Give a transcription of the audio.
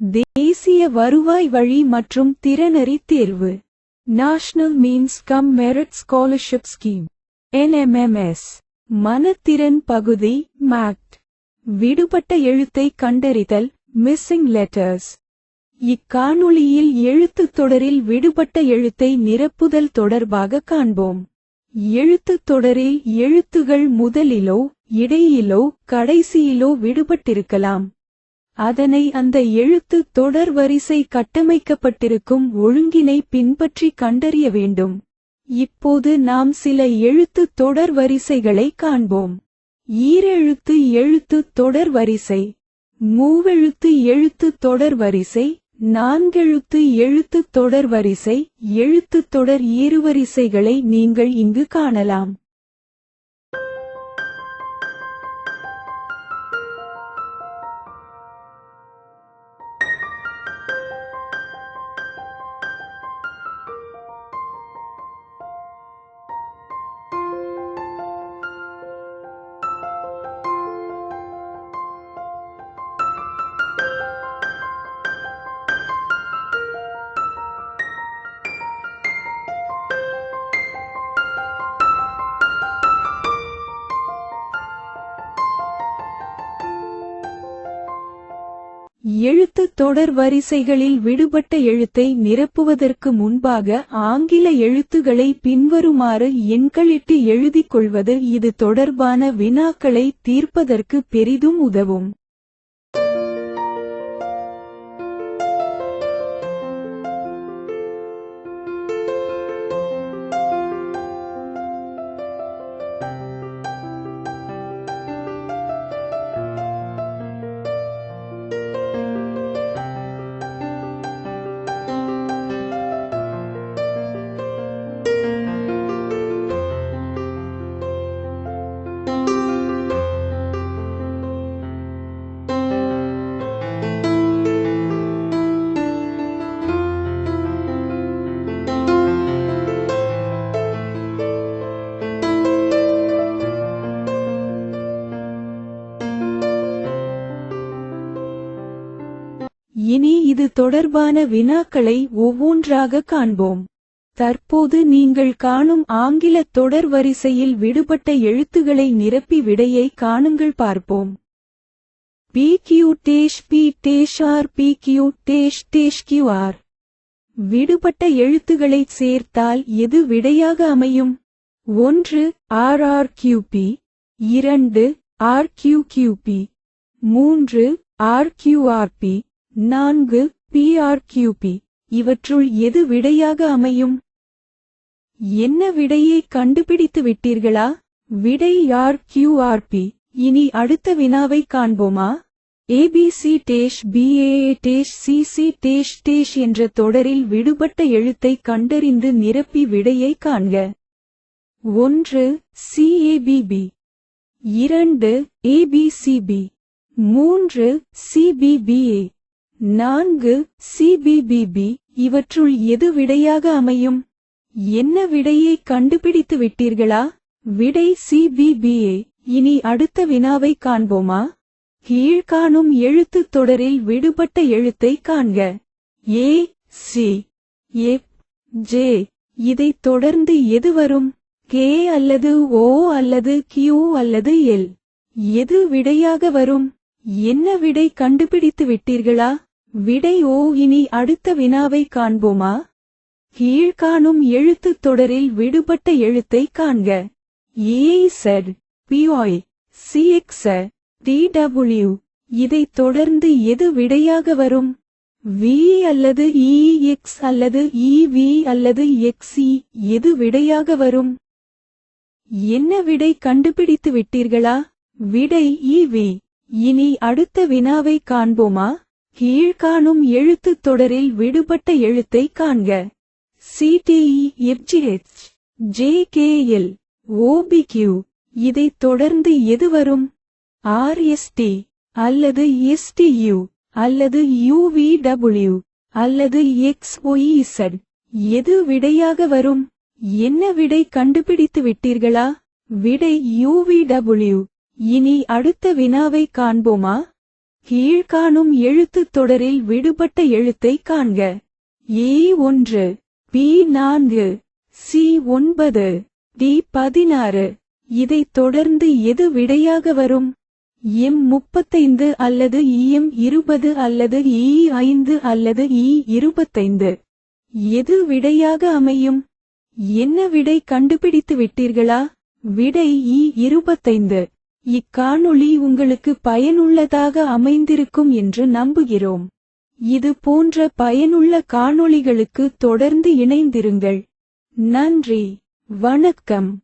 தேசிய வருவாய் வழி மற்றும் திறனறி தேர்வு. National means cum merit scholarship scheme NMMS மனத்திறன் பகுதி மேக்ட் விடுபட்ட எழுத்தை கண்டறிதல் மிஸ்ஸிங் லெட்டர்ஸ் இக்காணொளியில் எழுத்துத் தொடரில் விடுபட்ட எழுத்தை நிரப்புதல் தொடர்பாக காண்போம். எழுத்துத் தொடரில் எழுத்துகள் முதலிலோ இடையிலோ கடைசியிலோ விடுபட்டிருக்கலாம். அதனை அந்த எழுத்து தொடர் வரிசை கட்டமைக்கப்பட்டிருக்கும் ஒழுங்கினை பின்பற்றி கண்டறிய வேண்டும். இப்போது நாம் சில எழுத்து தொடர் வரிசைகளை காண்போம். ஈரெழுத்து எழுத்து தொடர் வரிசை மூவெழுத்து எழுத்து தொடர் வரிசை நான்கெழுத்து எழுத்து தொடர் வரிசை எழுத்து தொடர் ஏறுவரிசைகளை நீங்கள் இங்கு காணலாம். எழுத்து தொடர் வரிசைகளில் விடுபட்ட எழுத்தை நிரப்புவதற்கு முன்பாக ஆங்கில எழுத்துகளை பின்வருமாறு எண்களிட்டு எழுதிக் கொள்வது இது தொடர்பான வினாக்களை தீர்ப்பதற்கு பெரிதும் உதவும். இனி இது தொடர்பான வினாக்களை ஒவ்வொன்றாக காண்போம். தற்போது நீங்கள் காணும் ஆங்கில தொடர் வரிசையில் விடுபட்ட எழுத்துகளை நிரப்பி விடையை காணுங்கள் பார்ப்போம். P Q dash P dash R P Q dash dash Q R விடுபட்ட எழுத்துகளைச் சேர்த்தால் எது விடையாக அமையும்? ஒன்று ஆர் ஆர் கியூ பி இரண்டு ஆர் கியூ கியூபி மூன்று ஆர் கியூ ஆர் பி நான்கு பிஆர்கியூபி இவற்றுள் எது விடையாக அமையும்? என்ன விடையை கண்டுபிடித்து விட்டீர்களா? விடை ஆர் கியூஆர்பி இனி அடுத்த வினாவை காண்போமா? ABC dash BA dash CC dash dash என்ற தொடரில் விடுபட்ட எழுத்தை கண்டறிந்து நிரப்பி விடையை காண்க. ஒன்று சிஏபிபி இரண்டு ஏபிசிபி மூன்று சிபிபிஏ நான்கு சிபிபிபி இவற்றுள் எது விடையாக அமையும்? என்ன விடையை கண்டுபிடித்து விட்டீர்களா? விடை சிபிபிஏ இனி அடுத்த வினாவை காண்போமா? கீழ்காணும் எழுத்துத் தொடரில் விடுபட்ட எழுத்தை காண்க. ஏ சி ஏ ஜே இதைத் தொடர்ந்து எது வரும்? கே அல்லது ஓ அல்லது கியூ அல்லது எல் எது விடையாக வரும்? என்ன விடை கண்டுபிடித்து விட்டீர்களா? விடை ஓ இனி அடுத்த வினாவை காண்போமா? கீழ்காணும் எழுத்துத் தொடரில் விடுபட்ட எழுத்தை காண்க. A Z BY CX DW இதைத் தொடர்ந்து எது விடையாக வரும்? வி அல்லது இஎக்ஸ் அல்லது இவி அல்லது எக்ஸ்இ எது விடையாக வரும்? என்ன விடை கண்டுபிடித்து விட்டீர்களா விடை இவி இனி அடுத்த வினாவை காண்போமா? கீழ்காணும் எழுத்துத் தொடரில் விடுபட்ட எழுத்தை காண்க. சிடிஇ எப்ஜிஹெச் ஜேகேஎல் ஓபிக்யூ இதைத் தொடர்ந்து எது வரும்? ஆர்எஸ்டி அல்லது எஸ்டியு அல்லது யூவிடபிள்யூ அல்லது எக்ஸ் ஒய்இசட் எது விடையாக வரும்? என்ன விடை கண்டுபிடித்து விட்டீர்களா? விடை யூவிடபிள்யூ இனி அடுத்த வினாவை காண்போமா? கீழ்காணும் எழுத்துத் தொடரில் விடுபட்ட எழுத்தை காண்க. ஏ ஒன்று பி நான்கு சி ஒன்பது டி பதினாறு. இதைத் தொடர்ந்து எது விடையாக வரும்? எம் முப்பத்தைந்து அல்லது எம் இருபது அல்லது இ ஐந்து அல்லது இ இருபத்தைந்து. எது விடையாக அமையும்? என்ன விடை கண்டுபிடித்து விட்டீர்களா? விடை இ இருபத்தைந்து. இக்காணொளி உங்களுக்கு பயனுள்ளதாக அமைந்திருக்கும் என்று நம்புகிறோம். இது போன்ற பயனுள்ள காணொளிகளுக்கு தொடர்ந்து இணைந்திருங்கள். நன்றி. வணக்கம்.